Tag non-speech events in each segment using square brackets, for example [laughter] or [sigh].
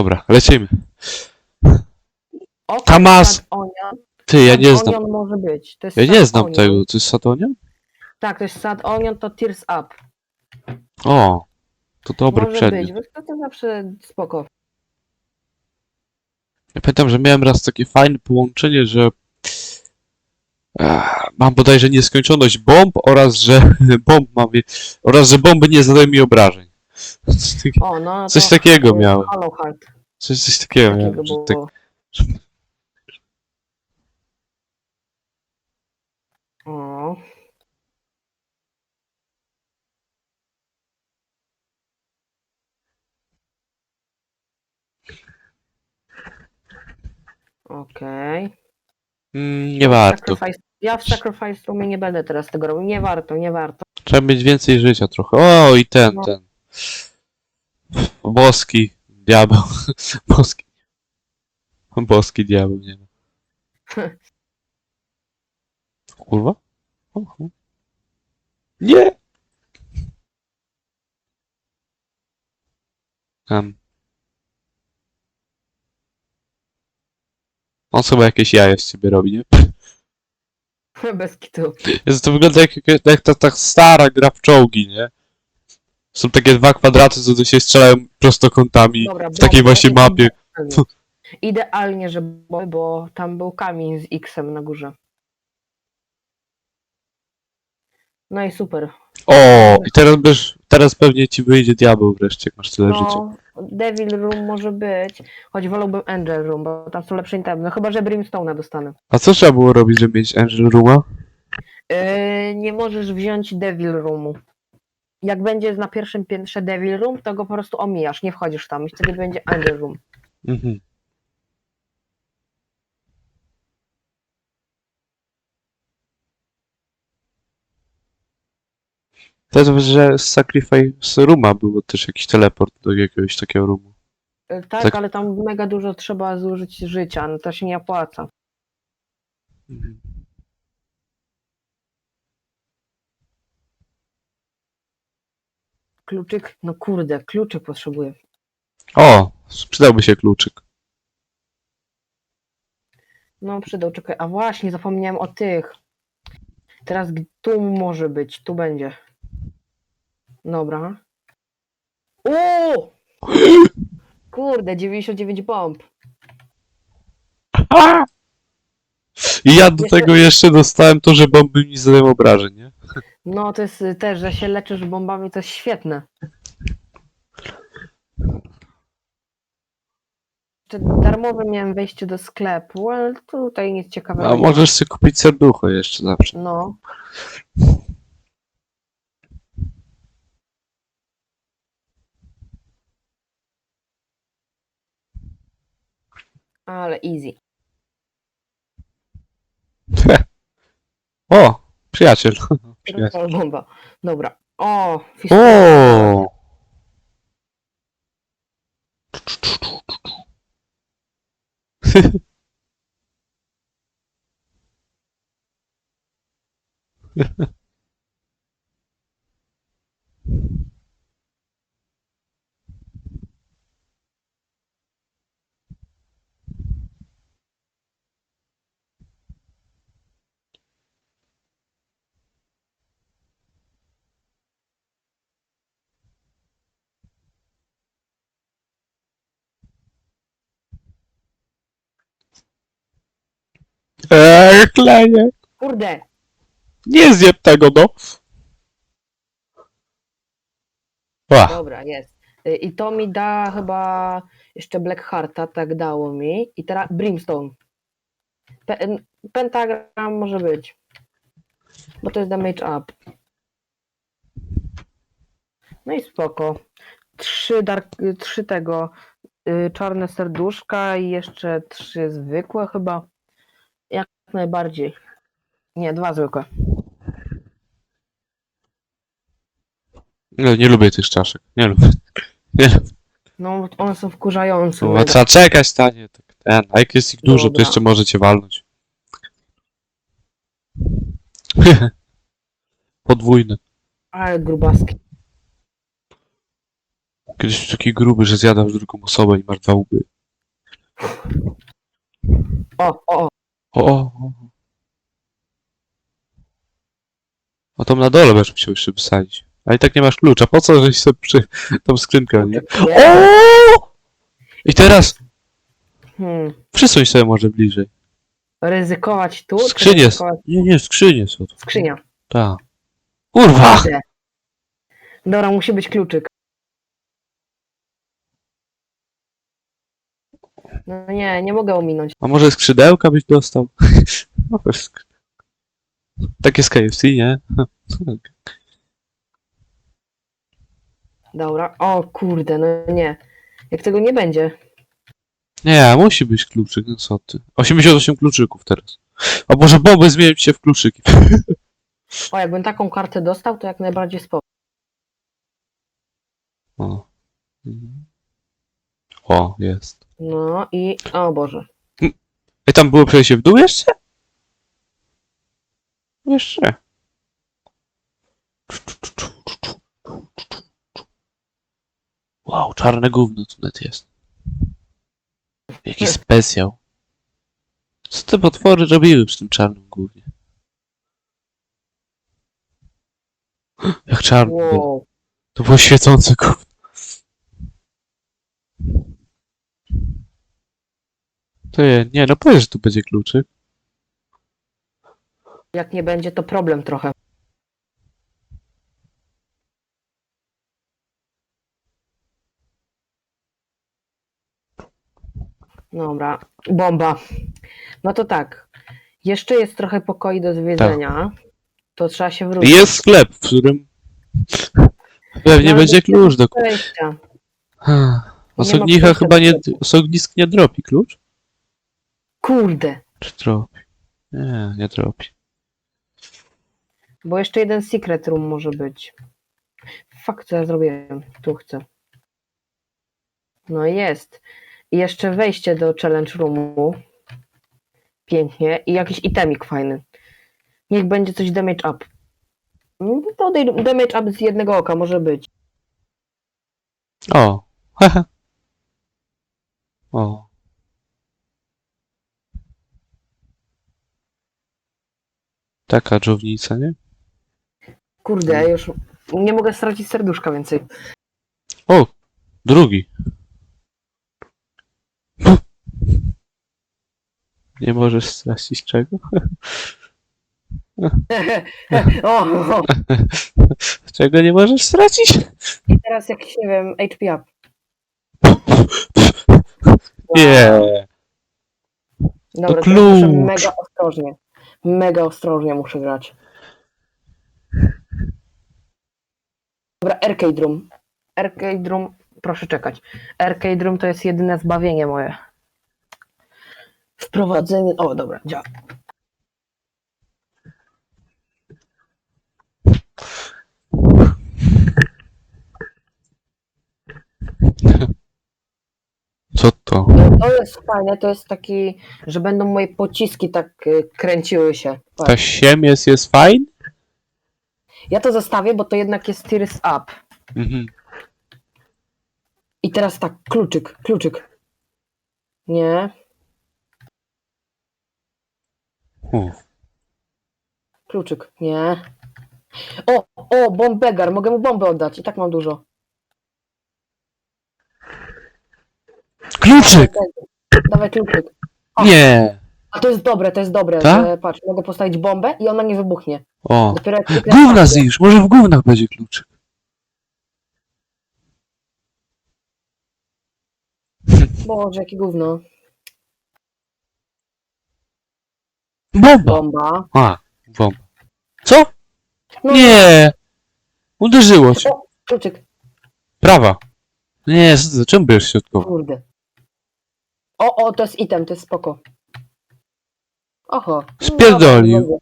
Dobra, lecimy. O, Tamas! Sad Onion. Ty, ja Sad nie znam. Onion może być. To jest Ja Sad nie znam Onion. tego. To jest Satonia? Tak, to jest Sad Onion, to Tears Up. O, to dobry może przedmiot. być, bo to, zawsze spoko. Ja pamiętam, że miałem raz takie fajne połączenie, że Ech, mam bodajże nieskończoność bomb oraz, że [laughs] bomb mam, oraz, że bomby nie zadają mi obrażeń. Coś, takie- O, no Coś to, takiego miałem. Hollow Heart. Coś, coś takiego Takiego miałem, że tak, O. Okej. mm, nie warto. Sacrifice- Ja w Sacrifice Roomie nie będę teraz tego robił. Nie warto, nie warto. Trzeba mieć więcej życia trochę. O, i ten, No. ten. Boski diabeł. [laughs] Boski. Boski diabeł, nie wiem. Kurwa? Nie! Tam. On chyba jakieś jaja z ciebie robi, nie? [laughs] Bez kitu. Jezu, to wygląda jak, jak, jak ta, ta stara gra w czołgi, nie? Są takie dwa kwadraty, co tu się strzelają prostokątami Dobra, w takiej właśnie mapie. idealnie. Idealnie, że bo, bo tam był kamień z X-em na górze. No i super. O, i teraz byś, teraz pewnie ci wyjdzie diabeł wreszcie, jak masz tyle życia. No, Devil Room może być, choć wolałbym Angel Room, bo tam są lepsze itemy. No chyba, że Brimstone'a dostanę. A co trzeba było robić, żeby mieć Angel Rooma? Yy, nie możesz wziąć Devil Roomu. Jak będzie na pierwszym piętrze Devil Room, to go po prostu omijasz, nie wchodzisz tam i wtedy będzie Angel Room. Mhm. To jest, że z Sacrifice Rooma było też jakiś teleport do jakiegoś takiego roomu. Yy, tak, Tak. ale tam mega dużo trzeba zużyć życia, no to się nie opłaca. Mhm. Kluczyk, no kurde, kluczyk potrzebuję. O, przydałby się kluczyk. No przydał, czekaj, a właśnie, zapomniałem o tych. Teraz g- tu może być, tu będzie. Dobra. O! Kurde, 99 bomb. I ja do Jeszcze- tego jeszcze dostałem to, że bomby mi zadają obrażeń, nie? No to jest y, też, że się leczysz bombami, to jest świetne. Jeszcze Darmowe miałem wejście do sklepu, ale tutaj nic ciekawego. A nie ma. możesz sobie kupić serducho jeszcze zawsze. No. Ale easy. [laughs] O, przyjaciel. [laughs] Troll bomba. Dobra. O, O! [laughs] Eee, kleje. Kurde. Nie zjeb tego, no. Ła, Dobra, jest. Y, I to mi da chyba jeszcze Blackhearta, tak dało mi. I teraz Brimstone. Pe pentagram może być. Bo to jest damage up. No i spoko. Trzy, dark, y, trzy tego y, czarne serduszka i jeszcze trzy zwykłe chyba. Jak najbardziej. Nie, dwa zwykłe. nie, nie lubię tych czaszek. Nie lubię. Nie lubię. No, one są wkurzające. No, mega. trzeba czekać, tanie. Tak, ten. A jak jest ich dużo, to Dobra. jeszcze możecie walnąć. [laughs] Podwójne. Ale grubaski. Kiedyś taki gruby, że zjadał drugą osobę i masz dwa łby. O, o, o. O, o, o. O tam na dole będziesz musiał jeszcze wysadzić. A i tak nie masz klucza. Po co żeś sobie przy tą skrzynkę, nie? O! I teraz Hmm. przysuń sobie może bliżej. Ryzykować tu? czy Skrzynie. ryzykować- Nie, nie, skrzynie są. tu. Skrzynia. Tak. Kurwa! Dobra, musi być kluczyk. No nie, nie mogę ominąć. A może skrzydełka byś dostał? [laughs] No, bez skrzy- Takie z KFC, nie? [laughs] Dobra. O kurde, no nie. Jak tego nie będzie. Nie, musi być kluczyk, no co ty. 88 kluczyków teraz. A może boby zmienić się w kluczyki? O, jakbym taką kartę dostał, to jak najbardziej spoko. O. Mhm. O, jest. No i... O Boże. I tam było przejście w dół jeszcze? Jeszcze. Wow, czarne gówno tu net jest. Jaki [laughs] specjał. Co te potwory robiły przy tym czarnym gównie? Jak czarne było. Wow. To było świecące gówno. To je, nie, no powiedz, że tu będzie kluczyk. Jak nie będzie, to problem trochę. Dobra, bomba. No to tak. Jeszcze jest trochę pokoi do zwiedzenia. To trzeba się wrócić. Jest sklep, w którym pewnie No, będzie klucz do... Wejścia. Osognicha klucza chyba do nie... sklepu. Osognisk nie dropi klucz? Kurde, Czy dropi? Nie, nie dropi. bo jeszcze jeden secret room może być. Fakt, co ja zrobiłem? Tu chcę. No jest. I jeszcze wejście do challenge roomu. Pięknie. I jakiś itemik fajny. Niech będzie coś damage up. Mm, To damage up z jednego oka może być. O. [laughs] O. Taka dżownica, nie? Kurde, ja już nie mogę stracić serduszka więcej. O, drugi. Nie możesz stracić czego? [laughs] o, o. [laughs] Czego nie możesz stracić? I teraz jakiś, nie wiem, HP up. Nie. Dobra, To teraz muszę klucz. mega ostrożnie. Mega ostrożnie muszę grać. Dobra, Arcade Room. Arcade Room, proszę czekać. Arcade Room to jest jedyne zbawienie moje. Wprowadzenie. O, dobra, działa. Co to? Jest fajne, to jest taki, że będą moje pociski tak y, kręciły się. Ta Patrz. siemiec jest fajna? Ja to zostawię, bo to jednak jest Tears Up. Mhm. I teraz tak, kluczyk, kluczyk. Nie, kluczyk, nie. O, o, bombegar, mogę mu bombę oddać, i tak mam dużo. Kluczyk! Dawaj kluczyk. O. Nie! A to jest dobre, to jest dobre, Tak? że patrz, mogę postawić bombę i ona nie wybuchnie. O! Dopiero jak kliknę Gówna spację. znisz, może w gównach będzie kluczyk. Boże, jakie gówno. Bomba! Bomba. A, bomba. Co? No, Nie! Uderzyło cię. Kluczyk, Prawa. Nie, z- czemu bierzesz środkowo? kurde. O, o, to jest item, to jest spoko. Oho. no Spierdolił. dobra,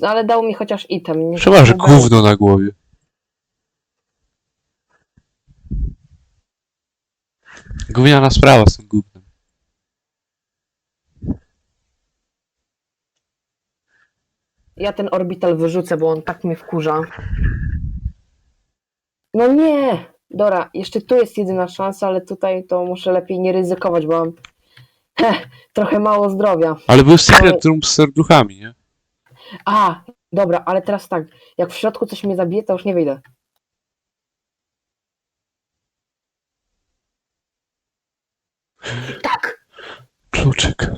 dobra. Ale dał mi chociaż item. nie Trzeba, że dał- gówno na głowie. Gówniana sprawa z tym gównem. Ja ten orbital wyrzucę, bo on tak mnie wkurza. No nie! Dobra, jeszcze tu jest jedyna szansa, ale tutaj to muszę lepiej nie ryzykować, bo mam [laughs] heh, trochę mało zdrowia. Ale był secret room z serduchami, nie? A, dobra, ale teraz tak, jak w środku coś mnie zabije, to już nie wyjdę. Tak! Kluczyk.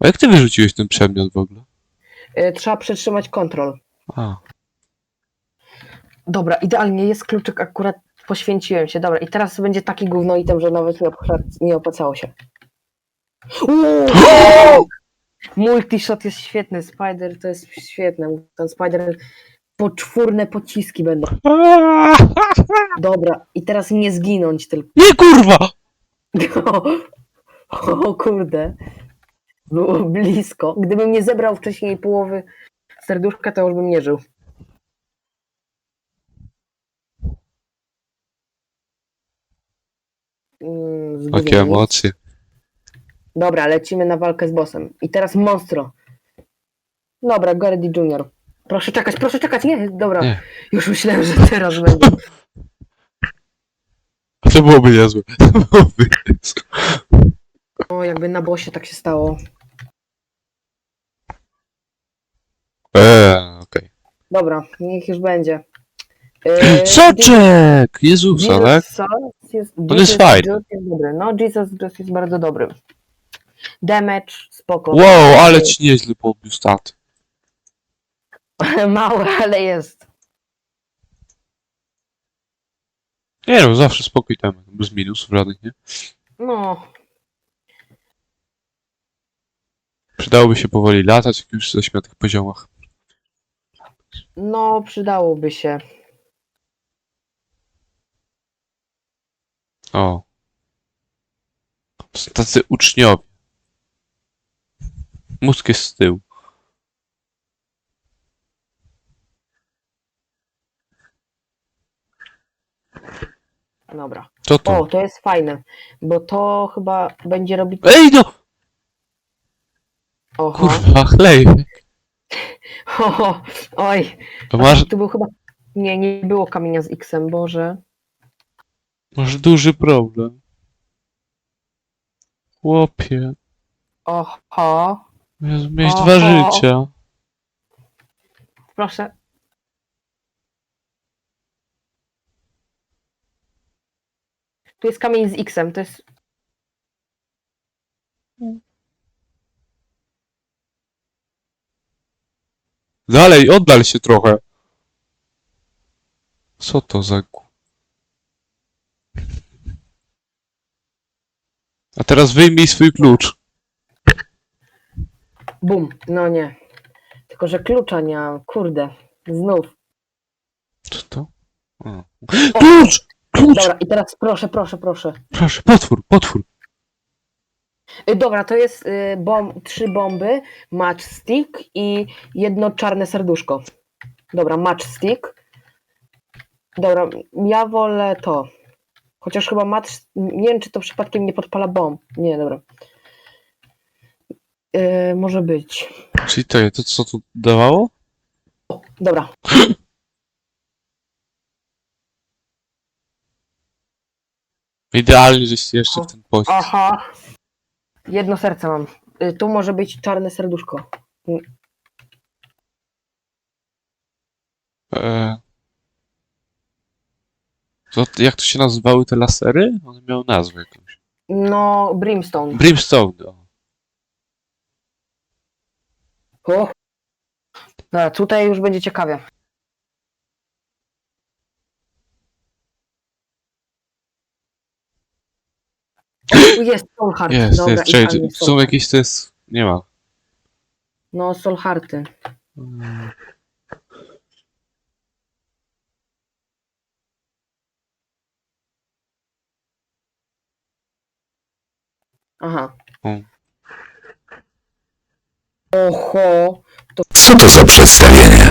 A jak ty wyrzuciłeś ten przedmiot w ogóle? Y, trzeba przytrzymać kontrol. A, Dobra, idealnie jest kluczyk, akurat poświęciłem się. Dobra, i teraz będzie taki gówno item, że nawet nie, nie opłacało się. Uuu! Multishot jest świetny, Spider to jest świetne. Ten Spider poczwórne pociski będą. Dobra, i teraz nie zginąć tylko. Nie kurwa! O kurde. Było blisko. Gdybym nie zebrał wcześniej połowy serduszka, to już bym nie żył. Mm, Jakie zgubieni. emocje. Dobra, lecimy na walkę z bossem. I teraz monstro. Dobra, Gardy Junior. Proszę czekać, proszę czekać. Nie, dobra. Nie. Już myślałem, że teraz będzie. To byłoby niezłe. [laughs] To byłoby niezłe. O, jakby na bossie tak się stało. Eee, okej. Dobra, niech już będzie. Soczek! Jezusa, Jesus tak? Sauce jest, On jest fajny. Juice jest dobry. No, Jesus Juice jest bardzo dobry. Damage, spoko. Wow, ale ci nieźle podbił stat. [laughs] Mały, ale jest. Nie no, zawsze spokój tam, bez minusów żadnych, nie? No, Przydałoby się powoli latać, jak już jesteśmy na tych poziomach. no, przydałoby się. O. To są tacy uczniowie. Mózg jest z tyłu. Dobra. Co to? O, to jest fajne, bo to chyba będzie robić... Ej no! Oho. Kurwa, chlej. [laughs] Oho. Oj, To masz, tu był chyba... Nie, nie było kamienia z X-em, Boże. Masz duży problem. Chłopie. Oho. Miałeś Oho. dwa życia. Proszę. Tu jest kamień z X-em, to jest... Dalej, oddal się trochę. Co to za... gu- A teraz wyjmij swój klucz. Bum. No nie. Tylko, że klucza nie mam. Kurde. Znów. Co to? O. Klucz! Klucz! Dobra, i teraz proszę, proszę, proszę. Proszę, potwór, potwór. Y, Dobra, to jest y, bom, trzy bomby, matchstick i jedno czarne serduszko. Dobra, matchstick. Dobra, ja wolę to. Chociaż chyba match... Nie wiem, czy to przypadkiem nie podpala bomb. Nie, dobra. Y, może być. Czyli to, to co tu dawało? Dobra. [laughs] Idealnie, żeś jeszcze w ten pościg. Aha. Jedno serce mam. Y, tu może być czarne serduszko. E... To, jak to się nazywały te lasery? One miały nazwę jakąś. No, brimstone. Brimstone. O. O. Dobra, tutaj już będzie ciekawie. Tu Jest Soulheart. Jest, Dobra, jest, idealnie, czy są jakieś to jest... Nie ma. No, Soulhearty. Mm. Aha. O. Oho. Co to za przedstawienie?